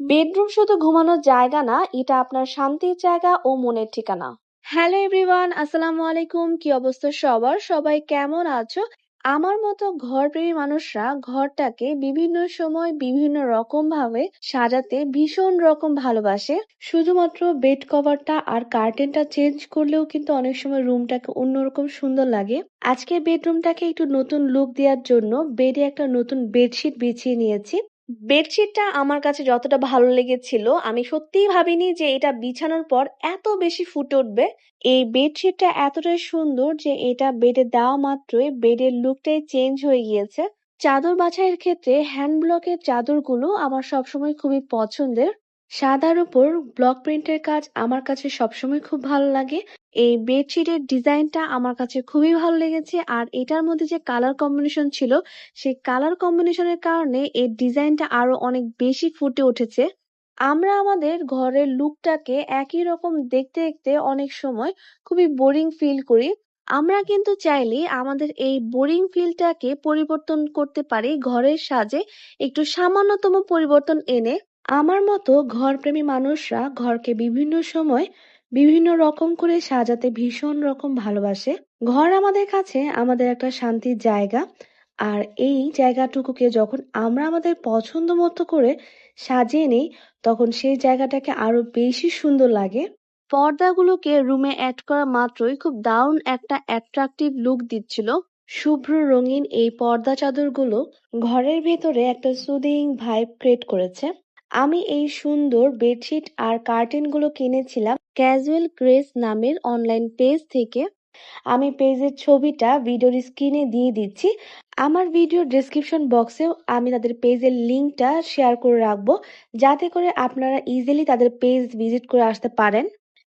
Bedroom শুধু ঘুমানোর জায়গা না, এটা আপনার শান্তির জায়গা ও মনের ঠিকানা। হ্যালো এভরিওয়ান, আসসালামু আলাইকুম। কি অবস্থা সবার? সবাই কেমন আছো? আমার মতো ঘরপ্রেমী মানুষরা ঘরটাকে বিভিন্ন সময় বিভিন্ন রকম ভাবে সাজাতে ভীষণ রকম ভালোবাসে। শুধুমাত্র বেড কভারটা আর কার্টেনটা চেঞ্জ করলেও কিন্তু অনেক সময় রুমটাকে অন্যরকম সুন্দর লাগে। আজকে বেডরুমটাকে একটু নতুন লুক দেওয়ার জন্য বেডে একটা নতুন বেডশিট বিছিয়ে নিয়েছি। বেডশিটটা আমার কাছে যতটা ভালো লেগেছিল, আমি সত্যিই ভাবিনি যে এটা বিছানোর পর এত বেশি ফুটে উঠবে। এই বেডশিটটা এতটাই সুন্দর যে এটা বেডে দেওয়া মাত্রই বেডের লুকটাই চেঞ্জ হয়ে গিয়েছে। চাদর বাছাইয়ের ক্ষেত্রে হ্যান্ড ব্লকের চাদরগুলো আমার সবসময় খুবই পছন্দের। সাদার উপর ব্লক প্রিন্টের কাজ আমার কাছে সবসময় খুব ভালো লাগে। এই বেডশিটের ডিজাইনটা আমার কাছে খুবই ভালো লেগেছে আর এটার মধ্যে যে কালার কম্বিনেশন ছিল, সেই কালার কম্বিনেশনের কারণে এর ডিজাইনটা আরও অনেক বেশি ফুটে উঠেছে। আমরা আমাদের ঘরের লুকটাকে একই রকম দেখতে দেখতে অনেক সময় খুবই বোরিং ফিল করি। আমরা কিন্তু চাইলে আমাদের এই বোরিং ফিলটাকে পরিবর্তন করতে পারি ঘরের সাজে একটু সামান্যতম পরিবর্তন এনে। আমার মতো ঘরপ্রেমী মানুষরা ঘরকে বিভিন্ন সময় বিভিন্ন রকম করে সাজাতে ভীষণ রকম ভালোবাসে। ঘর আমাদের কাছে আমাদের একটা শান্তির জায়গা। আর এই জায়গাটুকুকে যখন আমরা আমাদের পছন্দ মতো করে সাজিয়ে নিই, তখন সেই জায়গাটাকে আরও বেশি সুন্দর লাগে। পর্দাগুলোকে রুমে অ্যাড করা মাত্রই খুব দারুণ একটা অ্যাট্রাকটিভ লুক দিচ্ছিল। শুভ্র রঙিন এই পর্দা চাদরগুলো ঘরের ভেতরে একটা সুদিং ভাইব ক্রিয়েট করেছে। আমি এই সুন্দর বেডশিট আর কার্টেনগুলো কিনেছিলাম ক্যাজুয়াল গ্রেস নামের অনলাইন পেজ থেকে। আমি পেজের ছবিটা ভিডিওর স্ক্রিনে দিয়ে দিচ্ছি। আমার ভিডিওর ডেসক্রিপশন বক্সেও আমি তাদের পেজের লিঙ্কটা শেয়ার করে রাখব, যাতে করে আপনারা ইজিলি তাদের পেজ ভিজিট করে আসতে পারেন।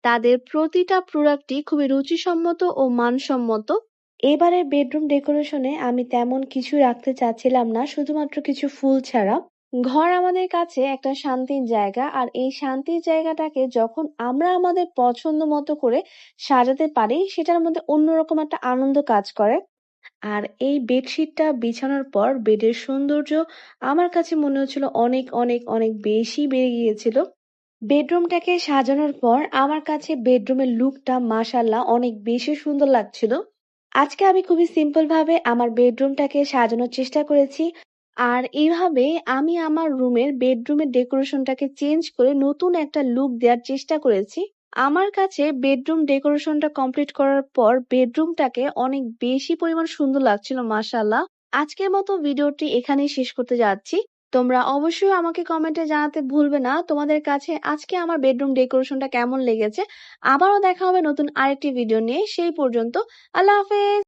তাদের প্রতিটা প্রোডাক্টই খুবই রুচিসম্মত ও মানসম্মত। এবারে বেডরুম ডেকোরেশনে আমি তেমন কিছু রাখতে চাচ্ছিলাম না, শুধুমাত্র কিছু ফুল ছাড়া। ঘর আমাদের কাছে একটা শান্তির জায়গা, আর এই শান্তির জায়গাটাকে যখন আমরা আমাদের পছন্দ মতো করে সাজাতে পারি, সেটার মধ্যে অন্যরকম একটা আনন্দ কাজ করে। আর এই বেডশিটটা বিছানোর পর বেডের সৌন্দর্য আমার কাছে মনে হচ্ছিল অনেক অনেক অনেক বেশি বেড়ে গিয়েছিল। বেডরুমটাকে সাজানোর পর আমার কাছে বেডরুমের লুকটা মাশাল্লাহ অনেক বেশি সুন্দর লাগছিল। আজকে আমি খুবই সিম্পল ভাবে আমার বেডরুমটাকে সাজানোর চেষ্টা করেছি। আর এইভাবে আমি আমার রুমের বেডরুমের ডেকোরেশনটাকে চেঞ্জ করে নতুন একটা লুক দেওয়ার চেষ্টা করেছি। আমার কাছে বেডরুম ডেকোরেশনটা কমপ্লিট করার পর বেডরুমটাকে অনেক বেশি পরিমাণ সুন্দর লাগছিল মাশাল্লাহ। আজকের মতো ভিডিওটি এখানেই শেষ করতে যাচ্ছি। তোমরা অবশ্যই আমাকে কমেন্টে জানাতে ভুলবে না তোমাদের কাছে আজকে আমার বেডরুম ডেকোরেশনটা কেমন লেগেছে। আবারও দেখা হবে নতুন আরেকটি ভিডিও নিয়ে সেই পর্যন্ত আল্লাহ হাফেজ।